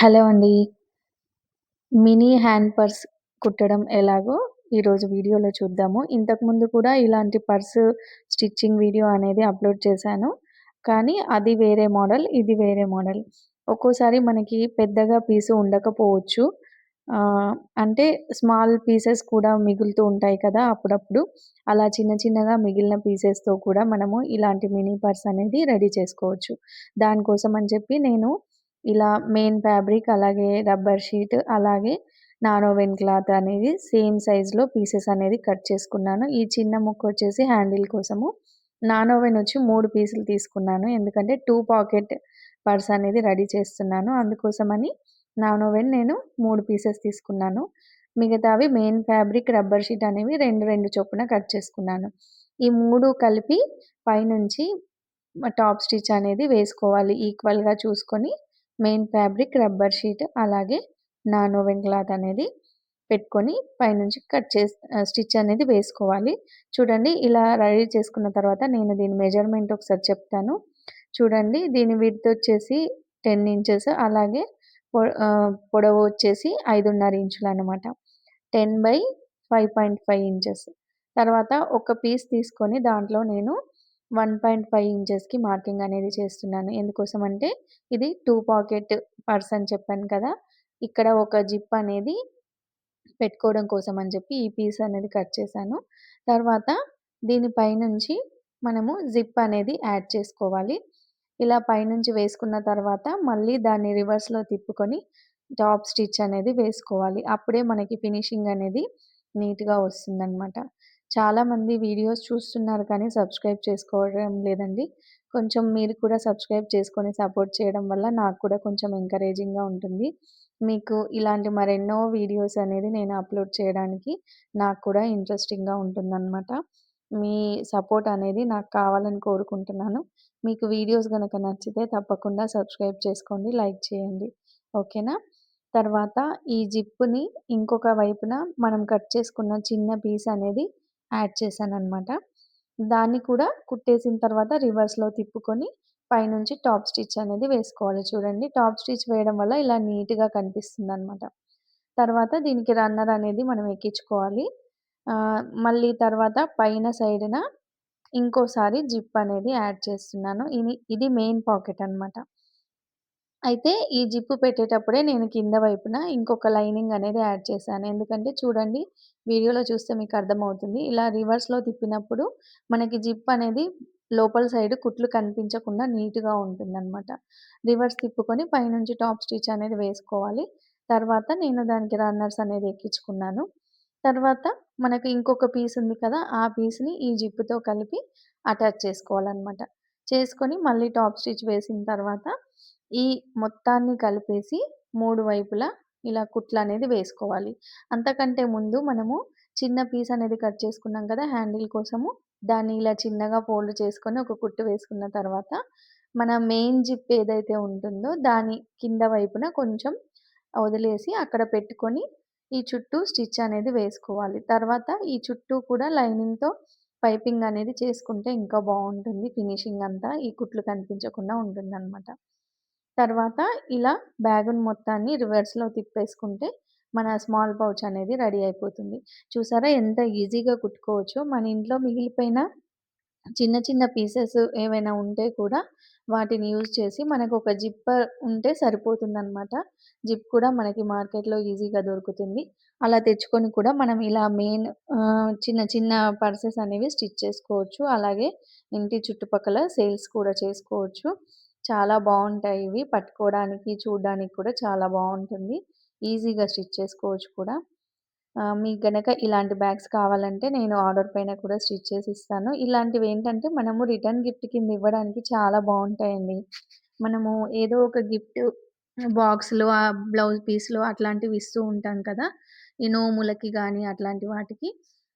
Hello అండి. Mini hand purse కుట్టడం ఎలాగో ఈరోజు వీడియోలో చూద్దాము. ఇంతకుముందు కూడా ఇలాంటి పర్స్ స్టిచ్చింగ్ వీడియో అనేది అప్లోడ్ చేశాను. కానీ అది వేరే మోడల్. ఇది వేరే మోడల్. ఒక్కోసారి మనకి పెద్దగా పీసు ఉండకపోవచ్చు. ఆహ్, అంటే స్మాల్ పీసెస్ కూడా మిగులుతూ ఉంటాయి కదా! అప్పుడప్పుడు. అలా చిన్న చిన్నగా మిగిలిన పీసెస్‌తో కూడా మనము ఇలాంటి మినీ పర్స్ అనేది రెడీ చేసుకోవచ్చు. దానికోసం అని చెప్పి నేను ఇలా మెయిన్ ఫ్యాబ్రిక్ అలాగే రబ్బర్ షీట్ అలాగే నానోవెన్ క్లాత్ అనేది సేమ్ సైజులో పీసెస్ అనేది కట్ చేసుకున్నాను. ఈ చిన్న ముక్క వచ్చేసి హ్యాండిల్ కోసము. నానోవెన్ వచ్చి మూడు పీసులు తీసుకున్నాను. ఎందుకంటే టూ పాకెట్ పర్స్ అనేది రెడీ చేస్తున్నాను. అందుకోసమని నానోవెన్ నేను మూడు పీసెస్ తీసుకున్నాను. మిగతావి మెయిన్ ఫ్యాబ్రిక్, రబ్బర్ షీట్ అనేవి 2, 2 చొప్పున కట్ చేసుకున్నాను. ఈ మూడు కలిపి పైనుంచి టాప్ స్టిచ్ అనేది వేసుకోవాలి. ఈక్వల్‌గా చూసుకొని మెయిన్ ఫ్యాబ్రిక్, రబ్బర్ షీట్ అలాగే నానోవెన్ క్లాత్ అనేది పెట్టుకొని పైనుంచి కట్ చేసి స్టిచ్ అనేది వేసుకోవాలి. చూడండి ఇలా రెడీ చేసుకున్న తర్వాత నేను దీని మెజర్‌మెంట్ ఒకసారి చెప్తాను. చూడండి దీని విడ్త్ వచ్చేసి 10 ఇంచెస్ అలాగే పొ ఇంచులు అనమాట వచ్చేసి 5.5 ఇంచులనమాట. 10/5.5 ఇంచెస్. తర్వాత ఒక పీస్ తీసుకొని దాంట్లో నేను 1.5 ఇంచెస్‌కి మార్కింగ్ అనేది చేస్తున్నాను. ఎందుకోసం అంటే ఇది టూ పాకెట్ పర్స్ అని చెప్పాను కదా! ఇక్కడ ఒక జిప్ అనేది పెట్టుకోవడం కోసం అని చెప్పి ఈ పీస్ అనేది కట్ చేశాను. తర్వాత దీనిపైనుంచి మనము జిప్ అనేది యాడ్ చేసుకోవాలి. ఇలా పైనుంచి వేసుకున్న తర్వాత మళ్ళీ దాన్ని రివర్స్‌లో తిప్పుకొని టాప్ స్టిచ్ అనేది వేసుకోవాలి. అప్పుడే మనకి ఫినిషింగ్ అనేది నీట్‌గా వస్తుందన్నమాట చాలామంది వీడియోస్ చూస్తున్నారు కానీ సబ్స్క్రైబ్ చేసుకోవడం లేదండి. కొంచెం మీరు కూడా సబ్స్క్రైబ్ చేసుకొని సపోర్ట్ చేయడం వల్ల నాకు కూడా కొంచెం ఎంకరేజింగ్‌గా ఉంటుంది. మీకు ఇలాంటి మరెన్నో వీడియోస్ అనేది నేను అప్లోడ్ చేయడానికి నాకు కూడా ఇంట్రెస్టింగ్‌గా ఉంటుందనమాట. మీ సపోర్ట్ అనేది నాకు కావాలని కోరుకుంటున్నాను. మీకు వీడియోస్ కనుక నచ్చితే తప్పకుండా సబ్స్క్రైబ్ చేసుకోండి. లైక్ చేయండి. ఓకేనా? తర్వాత ఈ జిప్పుని ఇంకొక వైపున మనం కట్ చేసుకున్న చిన్న పీస్ అనేది యాడ్ చేశాను అనమాట దాన్ని కూడా కుట్టేసిన తర్వాత రివర్స్‌లో తిప్పుకొని పైనుంచి టాప్ స్టిచ్ అనేది వేసుకోవాలి. చూడండి టాప్ స్టిచ్ వేయడం వల్ల ఇలా నీట్‌గా కనిపిస్తుందనమాట. తర్వాత దీనికి రన్నర్ అనేది మనం ఎక్కించుకోవాలి. మళ్ళీ తర్వాత పైన సైడున ఇంకోసారి జిప్ అనేది యాడ్ చేస్తున్నాను. ఇది ఇది మెయిన్ పాకెట్ అనమాట. అయితే ఈ జిప్పు పెట్టేటప్పుడే నేను కింద వైపున ఇంకొక లైనింగ్ అనేది యాడ్ చేశాను. ఎందుకంటే చూడండి వీడియోలో చూస్తే మీకు అర్థమవుతుంది. ఇలా రివర్స్‌లో తిప్పినప్పుడు మనకి జిప్ అనేది లోపల సైడ్ కుట్లు కనిపించకుండా నీట్‌గా ఉంటుందన్నమాట రివర్స్ తిప్పుకొని పైనుంచి టాప్ స్టిచ్ అనేది వేసుకోవాలి. తర్వాత నేను దానికి రన్నర్స్ అనేది ఎక్కించుకున్నాను. తర్వాత మనకు ఇంకొక పీస్ ఉంది కదా! ఆ పీస్‌ని ఈ జిప్పుతో కలిపి అటాచ్ చేసుకోవాలనమాట. చేసుకొని మళ్ళీ టాప్ స్టిచ్ వేసిన తర్వాత ఈ మొత్తాన్ని కలిపేసి మూడు వైపులా ఇలా కుట్లు అనేది వేసుకోవాలి. అంతకంటే ముందు మనము చిన్న పీస్ అనేది కట్ చేసుకున్నాం కదా! హ్యాండిల్ కోసము. దాన్ని ఇలా చిన్నగా ఫోల్డ్ చేసుకొని ఒక కుట్టు వేసుకున్న తర్వాత మన మెయిన్ జిప్ ఏదైతే ఉంటుందో దాని కింద వైపున కొంచెం వదిలేసి అక్కడ పెట్టుకొని ఈ చుట్టూ స్టిచ్ అనేది వేసుకోవాలి. తర్వాత ఈ చుట్టూ కూడా లైనింగ్‌తో పైపింగ్ అనేది చేసుకుంటే ఇంకా బాగుంటుంది ఫినిషింగ్ అంతా ఈ కుట్లు కనిపించకుండా ఉంటుందనమాట. తర్వాత ఇలా బ్యాగును మొత్తాన్ని రివర్స్‌లో తిప్పేసుకుంటే మన స్మాల్ పౌచ్ అనేది రెడీ అయిపోతుంది. చూసారా ఎంత ఈజీగా కుట్టుకోవచ్చు మన ఇంట్లో మిగిలిపోయిన చిన్న చిన్న పీసెస్ ఏవైనా ఉంటే కూడా వాటిని యూజ్ చేసి మనకు ఒక జిప్పర్ ఉంటే సరిపోతుందనమాట. జిప్ కూడా మనకి మార్కెట్‌లో ఈజీగా దొరుకుతుంది. అలా తెచ్చుకొని కూడా మనం ఇలా మెయిన్ చిన్న చిన్న పర్సెస్ అనేవి స్టిచ్ చేసుకోవచ్చు. అలాగే ఇంటి చుట్టుపక్కల సేల్స్ కూడా చేసుకోవచ్చు. చాలా బాగుంటాయి ఇవి. పట్టుకోవడానికి, చూడడానికి కూడా చాలా బాగుంటుంది ఈజీగా స్టిచ్ చేసుకోవచ్చు కూడా. మీకు గనక ఇలాంటి బ్యాగ్స్ కావాలంటే నేను ఆర్డర్ పైన కూడా స్టిచ్ చేసి ఇస్తాను. ఇలాంటివి ఏంటంటే మనము రిటర్న్ గిఫ్ట్ కింద ఇవ్వడానికి చాలా బాగుంటాయండి మనము ఏదో ఒక గిఫ్ట్ బాక్స్‌లో ఆ బ్లౌజ్ పీస్లు అట్లాంటివి ఇస్తూ ఉంటాం కదా! ఈ నోములకి కానీ అట్లాంటి వాటికి.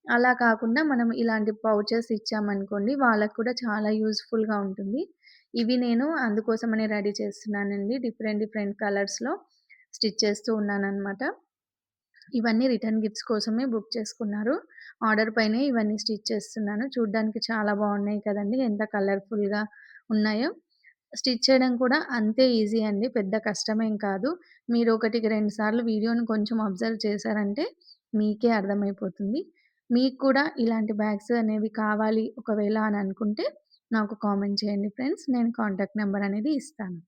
అలా కాకుండా మనం ఇలాంటి పౌచెస్ ఇచ్చామనుకోండి వాళ్ళకి కూడా చాలా యూజ్‌ఫుల్‌గా ఉంటుంది. ఇవి నేను అందుకోసమనే రెడీ చేస్తున్నానండి. డిఫరెంట్ డిఫరెంట్ కలర్స్‌లో స్టిచ్ చేస్తూ ఉన్నాననమాట. ఇవన్నీ రిటర్న్ గిఫ్ట్స్ కోసమే బుక్ చేసుకున్నారు. ఆర్డర్ పైనే ఇవన్నీ స్టిచ్ చేస్తున్నాను. చూడ్డానికి చాలా బాగున్నాయి కదండీ! ఎంత కలర్‌ఫుల్‌గా ఉన్నాయో. స్టిచ్ చేయడం కూడా అంతే ఈజీ అండి. పెద్ద కష్టమేం కాదు. మీరు ఒకటికి రెండు సార్లు వీడియోని కొంచెం అబ్జర్వ్ చేశారంటే మీకే అర్థమైపోతుంది. మీకు కూడా ఇలాంటి బ్యాగ్స్ అనేవి కావాలి ఒకవేళ అని అనుకుంటే నాకు కామెంట్ చేయండి ఫ్రెండ్స్. నేను కాంటాక్ట్ నెంబర్ అనేది ఇస్తాను.